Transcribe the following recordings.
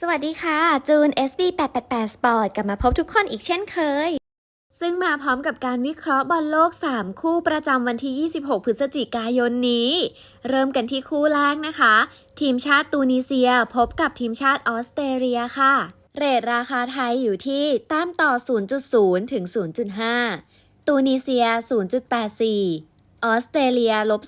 สวัสดีค่ะ จูน SB888 Sport กลับมาพบทุกคนอีกเช่นเคย ซึ่งมาพร้อมกับการวิเคราะห์บอลโลก 3 คู่ประจำวันที่ 26 พฤศจิกายนนี้ เริ่มกันที่คู่แรกนะคะ ทีมชาติตูนิเซียพบกับทีมชาติออสเตรเลียค่ะ เรทราคาไทยอยู่ที่แต้มต่อ 0.0 ถึง 0.5 ตูนิเซีย 0.84 ออสเตรเลียลบ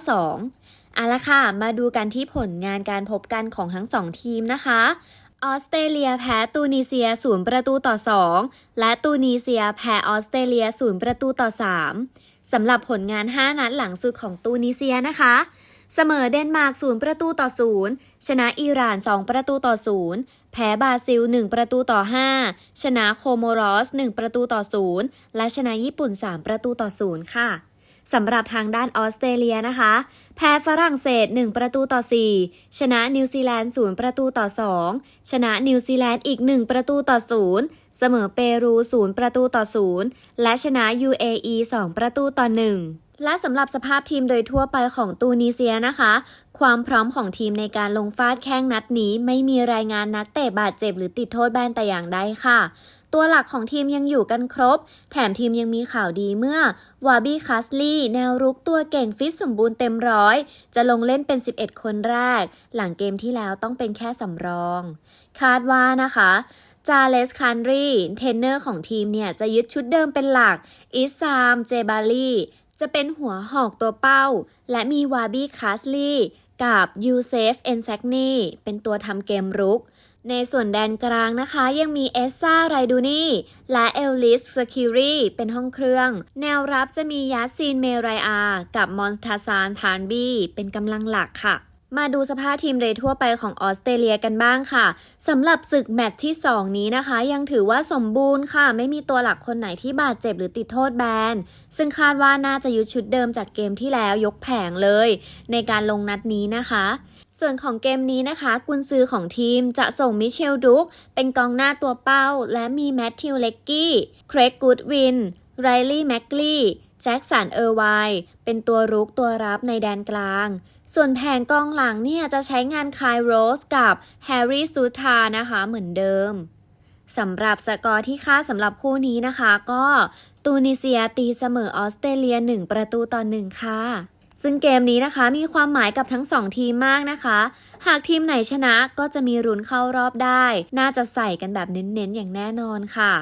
0.92 เอาละค่ะ มาดูกันที่ผลงานการพบกันของทั้งสองทีมนะคะ ออสเตรเลียแพ้ตูนิเซียศูนย์ประตูต่อ 2 และตูนิเซียแพ้ออสเตรเลียศูนย์ประตูต่อ 3 สำหรับผลงาน 5 นัดหลังสุดของตูนิเซียนะคะ เสมอเดนมาร์กศูนย์ประตูต่อ 0 ชนะอิหร่าน 2 ประตูต่อ 0 แพ้บราซิล 1 ประตูต่อ 5 ชนะโคโมรอส 1 ประตูต่อ 0 และชนะญี่ปุ่น 3 ประตูต่อ 0 ค่ะ สำหรับทางด้านออสเตรเลียนะคะ แพ้ฝรั่งเศส 1 ประตูต่อ 4 ชนะนิวซีแลนด์ 0 ประตูต่อ 2 ชนะนิวซีแลนด์อีก 1 ประตูต่อ 0 เสมอเปรู 0 ประตูต่อ 0 และชนะ UAE 2 ประตูต่อ 1และสำหรับสภาพทีมโดยทั่วไปของตูนิเซียนะคะ ความพร้อมของทีมในการลงฟาดแข้งนัดนี้ ไม่มีรายงานนักเตะบาดเจ็บหรือติดโทษแบนแต่อย่างใดค่ะ ตัวหลักของทีมยังอยู่กันครบ แถมทีมยังมีข่าวดีเมื่อวาบี้คัสลีแนวรุกตัวเก่งฟิตสมบูรณ์เต็มร้อย จะลงเล่นเป็น 11 คนแรก หลังเกมที่แล้วต้องเป็นแค่สำรอง คาดว่านะคะจาเลสคันรีเทรนเนอร์ของทีมเนี่ย จะยึดชุดเดิมเป็นหลัก อิซาม เจบาลี จะเป็นหัวหอกตัวเป้า และมีวาบี้คัสลีกับยูเซฟ เอนแซกนีเป็นตัวทำเกมรุก ในส่วนแดนกลางนะคะยังมีเอสซาไรดูนีและเอลลิสสคิรีเป็นห้องเครื่อง แนวรับจะมียาซีนเมไรอา กับมอนทาซานทานบีเป็นกำลังหลักค่ะ มาดูสภาพทีมเรทั่วไปของออสเตรเลียกันบ้างค่ะสำหรับศึกแมตช์ที่ 2 นี้นะคะ ยังถือว่าสมบูรณ์ค่ะ ไม่มีตัวหลักคนไหนที่บาดเจ็บหรือติดโทษแบน ซึ่งคาดว่าน่าจะยึดชุดเดิมจากเกมที่แล้วยกแผงเลย ในการลงนัดนี้นะคะ ส่วนของเกมนี้นะคะกุนซือของทีมจะส่งมิเชลดุกเป็นกองหน้าตัวเป้า และมีแมทธิวเล็กกี้เครกกูดวินไรลี่แม็กลีแจ็คสันเออร์ไวเป็นตัวรุกตัวรับในแดนกลาง ส่วนแผงกองหลังเนี่ยจะใช้งานคายโรสกับแฮร์รี่ซูทานะคะเหมือนเดิมสำหรับสกอร์ที่ค่าสำหรับคู่นี้นะคะ ก็ตูนิเซียตีเสมอออสเตรเลีย 1 ประตูต่อ1ค่ะ ซึ่งเกมนี้นะคะมีความหมายกับทั้ง 2 ทีมมากนะคะ หากทีมไหนชนะก็จะมีรุนเข้ารอบได้ น่าจะใส่กันแบบเน้นๆ อย่างแน่นอนค่ะ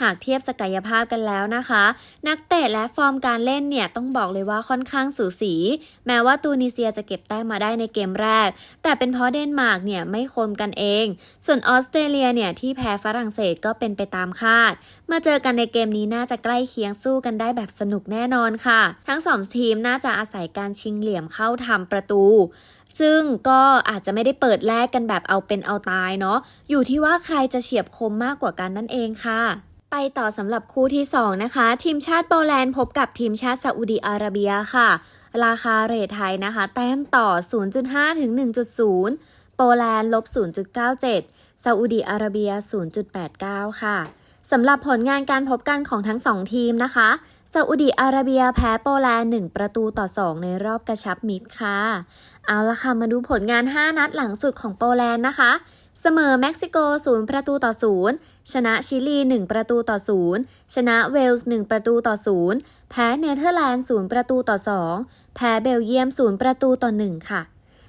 หากเทียบศักยภาพกันแล้วนะคะ นักเตะและฟอร์มการเล่นเนี่ยต้องบอกเลยว่าค่อนข้างสูสี แม้ว่าตูนิเซียจะเก็บแต้มมาได้ในเกมแรก แต่เป็นเพราะเดนมาร์กเนี่ยไม่คมกันเอง ส่วนออสเตรเลียเนี่ยที่แพ้ฝรั่งเศสก็เป็นไปตามคาด มาเจอกันในเกมนี้น่าจะใกล้เคียงสู้กันได้แบบสนุกแน่นอนค่ะ ทั้งสองทีมน่าจะอาศัยการชิงเหลี่ยมเข้าทำประตู ซึ่งก็อาจจะไม่ได้เปิดแลกกันแบบเอาเป็นเอาตายเนาะอยู่ที่ว่าใครจะเฉียบคมมากกว่ากันนั่นเองค่ะไปต่อสำหรับคู่ที่ 2 นะคะ ทีมชาติโปแลนด์พบกับทีมชาติซาอุดีอาระเบียค่ะ ราคาเรทไทยนะคะ แต้มต่อ 0.5 ถึง 1.0 โปแลนด์ลบ 0.97ซาอุดีอาระเบีย 0.89 ค่ะสำหรับผลงานการพบกันของทั้ง 2 ทีมนะคะซาอุดีอาระเบียแพ้โปแลนด์ 1 ประตูต่อ 2 ในรอบกระชับมิตรค่ะ เอาละค่ะ มาดูผลงาน 5 นัดหลังสุดของโปแลนด์นะคะ เสมอเม็กซิโก 0 ประตูต่อ 0 ชนะชิลี 1 ประตูต่อ 0 ชนะเวลส์ 1 ประตูต่อ 0 แพ้เนเธอร์แลนด์ 0 ประตูต่อ 2 แพ้เบลเยียม 0 ประตูต่อ 1 ค่ะ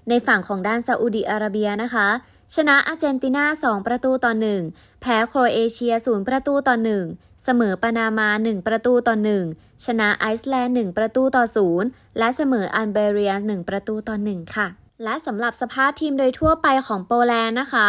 ในฝั่งของด้านซาอุดีอาระเบียนะคะ ชนะอาร์เจนตินา 2 ประตูต่อ 1 แพ้โครเอเชีย 0 ประตูต่อ 1 เสมอปานามา 1 ประตูต่อ 1 ชนะไอซ์แลนด์ 1 ประตูต่อ 0 และเสมออัลเบเรีย 1 ประตูต่อ 1 ค่ะ และสำหรับสภาพทีมโดยทั่วไปของโปแลนด์นะคะ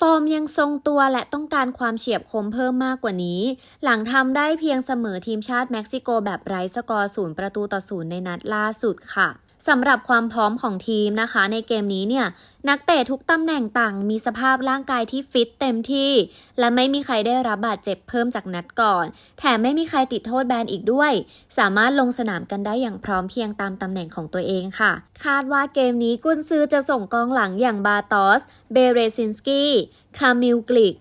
ฟอร์มยังทรงตัวและต้องการความเฉียบคมเพิ่มมากกว่านี้ หลังทำได้เพียงเสมอทีมชาติเม็กซิโกแบบไร้สกอร์ 0 ประตูต่อ 0 ในนัดล่าสุดค่ะ สำหรับความพร้อมของทีมนะคะ ในเกมนี้เนี่ย นักเตะทุกตำแหน่งต่างมีสภาพร่างกายที่ฟิตเต็มที่ และไม่มีใครได้รับบาดเจ็บเพิ่มจากนัดก่อน แถมไม่มีใครติดโทษแบนอีกด้วย สามารถลงสนามกันได้อย่างพร้อมเพียงตามตำแหน่งของตัวเองค่ะ คาดว่าเกมนี้กุนซือจะส่งกองหลังอย่างบาตอส เบเรซินสกี้คามิลกลิก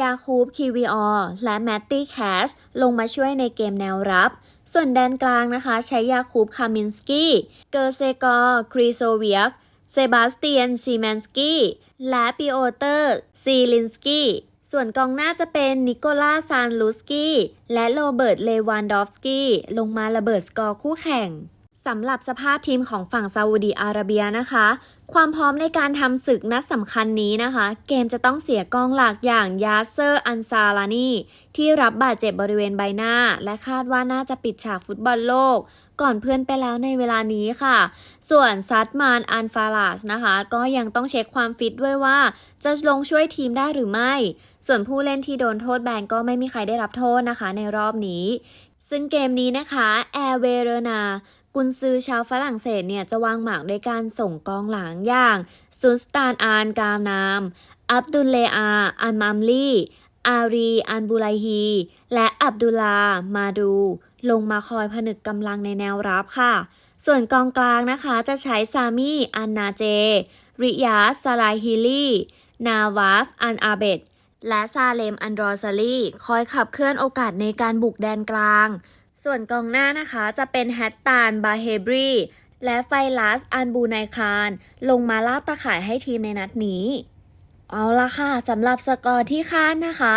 ยาคูบ คิวิออและแมตตี้แคชลงมาช่วยในเกมแนวรับ ส่วนแดนกลางนะคะ ใช้ยาคูบคามินสกี้ เกอร์เซกอร์ครีโซเวียกเซบาสเตียนซีแมนสกี้และปิโอเตอร์ซีลินสกี้ส่วนกองหน้าจะเป็นนิโคล่าซานลูสกี้และโรเบิร์ตเลวานดอฟสกี้ลงมาระเบิดสกอร์คู่แข่ง สำหรับสภาพทีมของฝั่งซาอุดีอาระเบียนะคะ ความพร้อมในการทำศึกนัดสำคัญนี้นะคะ เกมจะต้องเสียกองหลักอย่างยาเซอร์อันซาลานีที่รับบาดเจ็บบริเวณใบหน้า และคาดว่าน่าจะปิดฉากฟุตบอลโลก ก่อนเพื่อนไปแล้วในเวลานี้ค่ะ ส่วนซัดมานอันฟาลาชนะคะ ก็ยังต้องเช็คความฟิตด้วยว่า จะลงช่วยทีมได้หรือไม่ ส่วนผู้เล่นที่โดนโทษแบนก็ไม่มีใครได้รับโทษนะคะ ในรอบนี้ ซึ่งเกมนี้นะคะแอร์เวเรนา กุนซือชาวฝรั่งเศสเนี่ยจะวางหมากด้วยการส่งกองหลังอย่างซุนสตานอานกามนาม อับดุลเลอาอันมัมลีอารีอันบูไลฮี และอับดุลลา มาดู ลงมาคอยผนึกกำลังในแนวรับค่ะ ส่วนกองกลางนะคะจะใช้ซามีอันนาเจ ริยาสซลายฮิลีนาวาฟ อันอาเบดและซาเลม อันดรอซาลีคอยขับเคลื่อนโอกาสในการบุกแดนกลาง ส่วนกองหน้านะคะจะเป็นแฮตตานบาเฮบรีและไฟลัสอันบูไนคารลงมาลาดตะข่ายให้ทีมในนัดนี้ เอาละค่ะสำหรับสกอร์ที่คาดนะคะ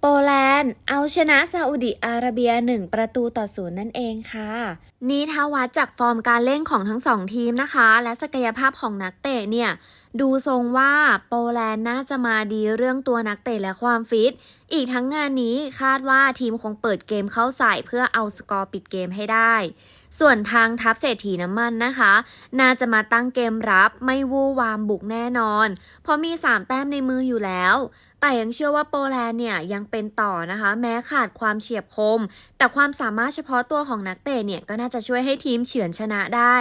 โปแลนด์เอาชนะซาอุดิอาระเบีย 1 ประตูต่อศูนย์นั่นเองค่ะ นี่ถ้าวัดจากฟอร์มการเล่นของทั้งสองทีมนะคะ และศักยภาพของนักเตะเนี่ยดูทรงว่าโปแลนด์น่าจะมาดีเรื่องตัวนักเตะและความฟิต อีกทั้งงานนี้คาดว่าทีมคงเปิดเกมเข้าใส่เพื่อเอาสกอร์ปิดเกมให้ได้ ส่วนทางทัพเศรษฐีน้ำมันนะคะ น่าจะมาตั้งเกมรับไม่วู่วามบุกแน่นอน เพราะมี 3 แต้มในมืออยู่แล้ว แต่ยังเชื่อว่าโปแลนด์เนี่ยยังเป็นต่อนะคะ แม้ขาดความเฉียบคม แต่ความสามารถเฉพาะตัวของนักเตะเนี่ยก็น่าจะช่วยให้ทีมเฉือนชนะได้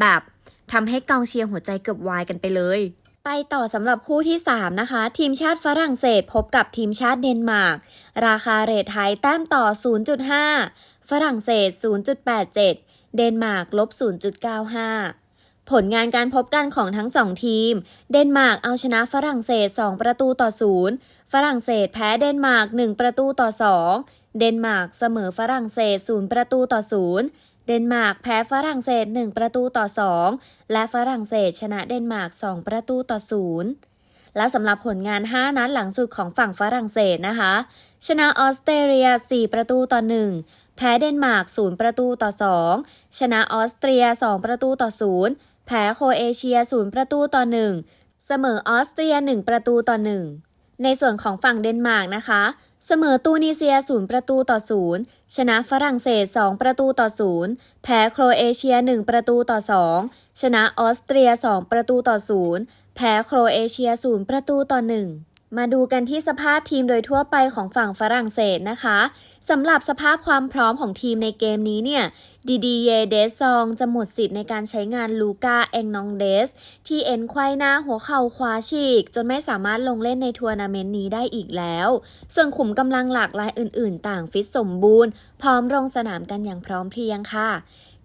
แบบ ทำให้กองเชียร์หัวใจเกือบวายกันไปเลย ไปต่อสำหรับคู่ที่ 3 นะคะ ทีมชาติฝรั่งเศสพบกับทีมชาติเดนมาร์ก ราคาเรทไทยแต้มต่อ 0.5 ฝรั่งเศส 0.87 เดนมาร์กลบ 0.95ผลงานการพบกันของทั้งสองทีม เดนมาร์กเอาชนะฝรั่งเศส 2 ประตูต่อ0ฝรั่งเศสแพ้เดนมาร์ก 1 ประตูต่อ 2 เดนมาร์กเสมอฝรั่งเศส 0 ประตูต่อ0 เดนมาร์กแพ้ฝรั่งเศส 1 ประตูต่อ 2 และฝรั่งเศสชนะเดนมาร์ก 2 ประตูต่อ 0 และสำหรับผลงาน 5 นัดหลังสุดของฝั่งฝรั่งเศสนะคะ ชนะออสเตรเลีย 4 ประตูต่อ 1 แพ้เดนมาร์ก 0 ประตูต่อ 2 ชนะออสเตรีย 2 ประตูต่อ 0 แพ้โคเอเชีย 0 ประตูต่อ 1 เสมอออสเตรีย 1 ประตูต่อ 1 ในส่วนของฝั่งเดนมาร์กนะคะ เสมอตูนิเซียศูนย์ประตูต่อศูนย์ชนะฝรั่งเศส2ประตูต่อศูนย์แพ้โครเอเชีย1ประตูต่อ2ชนะออสเตรีย2ประตูต่อศูนย์แพ้โครเอเชีย0ประตูต่อ1 มาดูกันที่สภาพทีมโดยทั่วไปของฝั่งฝรั่งเศสนะคะสำหรับสภาพความพร้อมของทีมในเกมนี้เนี่ยดีดีเยเดซองจะหมดสิทธิ์ในการใช้งานลูกาเองนองเดส ที่เอ็นไขว้หน้าหัวเข่าขวาฉีก จนไม่สามารถลงเล่นในทัวร์นาเมนต์นี้ได้อีกแล้ว ส่วนขุมกำลังหลากหลายอื่นๆ ต่างฟิตสมบูรณ์ พร้อมลงสนามกันอย่างพร้อมเพรียงค่ะ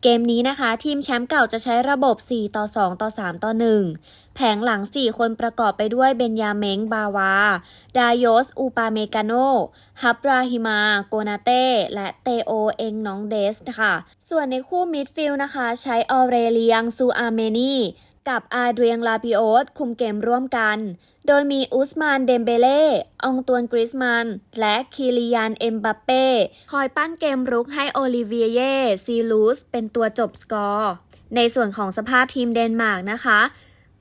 เกมนี้นะคะ ทีมแชมป์เก่าจะใช้ระบบ 4 ต่อ 2 ต่อ 3 ต่อ 1 แผงหลัง 4 คนประกอบไปด้วยเบนยาเมงบาวา ดายอสอูปาเมกาโน ฮับราฮิมา โกนาเต้ และเตโอเองน้องเดสค่ะ ส่วนในคู่มิดฟิลด์นะคะ ใช้ออเรเลียงซูอาเมนี กับอาเดรียงลาปิโอสคุมเกมร่วมกัน โดยมีอุสมานเดมเบเล่อองตวนกริสมัน และคิริยานเอ็มบัปเป้คอยปั้นเกมรุกให้โอลิเวียเย่ซีลูสเป็นตัวจบสกอร์ ในส่วนของสภาพทีมเดนมาร์กนะคะ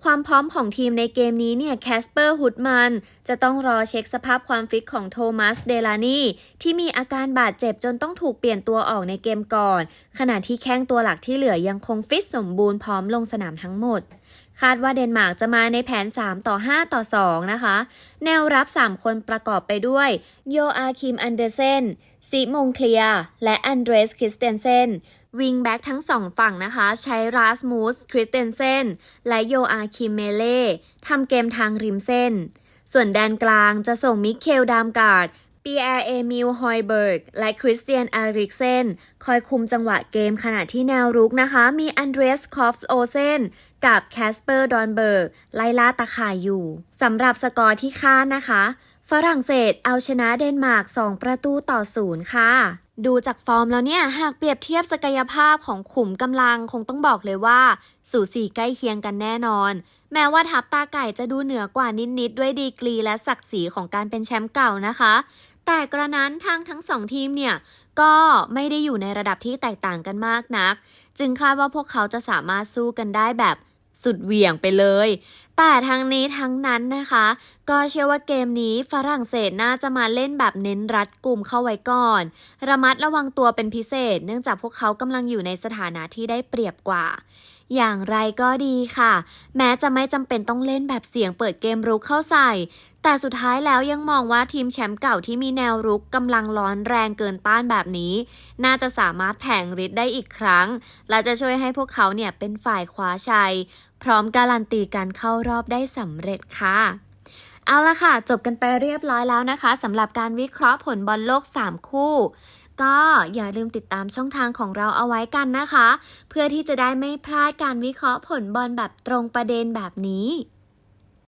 ความพร้อมของทีมในเกมนี้เนี่ยแคสเปอร์ฮุดมันจะต้องรอเช็คสภาพความฟิตของโทมัสเดลานีที่มีอาการบาดเจ็บจนต้องถูกเปลี่ยนตัวออกในเกมก่อน ขณะที่แข้งตัวหลักที่เหลือยังคงฟิตสมบูรณ์พร้อมลงสนามทั้งหมดคาดว่าเดนมาร์กจะมาในแผน 3 ต่อ 5 ต่อ 2 นะคะ แนวรับ 3 คนประกอบไปด้วยโยอาคิมอันเดอร์เซนซีมงเคลีย และอันเดรสคริสเตนเซน วิงแบ็กทั้งสองฝั่งนะคะ ใช้ราสมูสคริสเตนเซนและโยอาคิมเมเล่ทำเกมทางริมเส้น ส่วนแดนกลางจะส่งมิเคลดามการ์ดปีแอร์เอมิลฮอยเบิร์กและคริสเตียนอาริกเซนคอยคุมจังหวะเกมขณะที่แนวรุกนะคะ มีอันเดรสคอฟโอเซนกับแคสเปอร์ดอนเบิร์กไล่ล่าตะข่ายอยู่สำหรับสกอร์ที่คาดนะคะ ฝรั่งเศสเอาชนะเดนมาร์ก 2 ประตูต่อศูนย์ค่ะ ดูจากฟอร์มแล้วเนี่ย หากเปรียบเทียบศักยภาพของขุมกำลังคงต้องบอกเลยว่า สูสีใกล้เคียงกันแน่นอน แม้ว่าทัพตาไก่จะดูเหนือกว่านิดๆด้วยดีกรีและศักดิ์ศรีของการเป็นแชมป์เก่านะคะ แต่กระนั้นทางทั้งสองทีมเนี่ยก็ไม่ได้อยู่ในระดับที่แตกต่างกันมากนัก จึงคาดว่าพวกเขาจะสามารถสู้กันได้แบบสุดเหวี่ยงไปเลย แต่ทั้งนี้ทั้งนั้นนะคะ ก็เชื่อว่าเกมนี้ฝรั่งเศสน่าจะมาเล่นแบบเน้นรัดกลุ่มเข้าไว้ก่อน ระมัดระวังตัวเป็นพิเศษ เนื่องจากพวกเขากำลังอยู่ในสถานะที่ได้เปรียบกว่า อย่างไรก็ดีค่ะ แม้จะไม่จำเป็นต้องเล่นแบบเสียงเปิดเกมรุกเข้าใส่ แต่สุดท้ายแล้วยังมองว่าทีมแชมป์เก่าที่มีแนวรุกกำลังร้อนแรงเกินต้านแบบนี้ น่าจะสามารถแผงฤทธิ์ได้อีกครั้ง และจะช่วยให้พวกเขาเนี่ยเป็นฝ่ายคว้าชัย พร้อมการันตีการเข้ารอบได้สำเร็จค่ะเอาละค่ะ จบกันไปเรียบร้อยแล้วนะคะสำหรับการวิเคราะห์ผลบอลโลก 3 คู่ ก็อย่าลืมติดตามช่องทางของเราเอาไว้กันนะคะ เพื่อที่จะได้ไม่พลาดการวิเคราะห์ผลบอลแบบตรงประเด็นแบบนี้